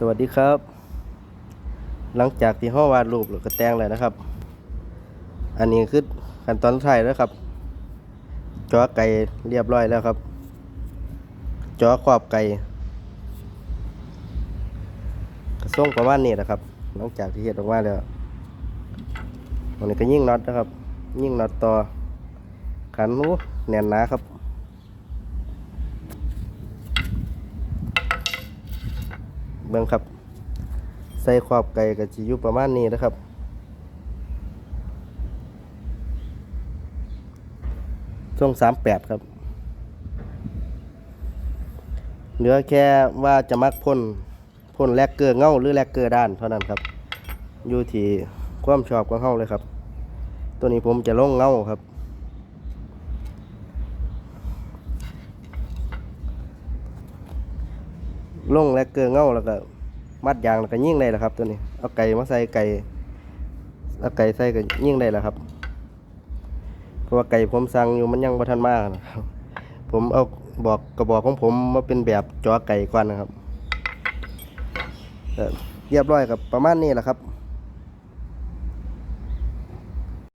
สวัสดีครับ หลังจากที่ห้อวาดรูปแล้วก็แตงแล้วนะครับ อันนี้คือขั้นตอนสุดท้ายแล้วครับจอไก่เรียบร้อยแล้วครับจอครอบไก่กระส่งประมาณนี้นะครับ หลังจากที่เฮ็ดออกมาแล้วอันนี้ก็ยิ่งน็อตนะครับ ยิ่งน็อตต่อขันหูแน่นหนาครับ เบิ่งครับ ใส่ขอบไก่กับจิอยุประมาณนี้นะครับช่วงสามแปดครับ เหลือแค่ว่าจะมักพ่นพ่นแลกเกอร์เง่าหรือแลกเกอร์ด้านเท่านั้นครับ อยู่ที่ความชอบของเฮาเลยครับ ตัวนี้ผมจะลงเง่าครับ ลงและเกลือเงาแล้วก็ มัดยางแล้วก็ยิ่งได้แล้วครับ ตัวนี้เอาไก่มาใส่ไก่เอาไก่ใส่ก็ยิ่งได้แล้วครับเพราะว่าไก่ผมสั่งอยู่มันยังบ่ทันมากนะครับ ผมเอาบอกกระบอกของผมมาเป็นแบบจอไก่ก่อนนะครับเอ่อเรียบร้อยครับประมาณนี้แหละครับ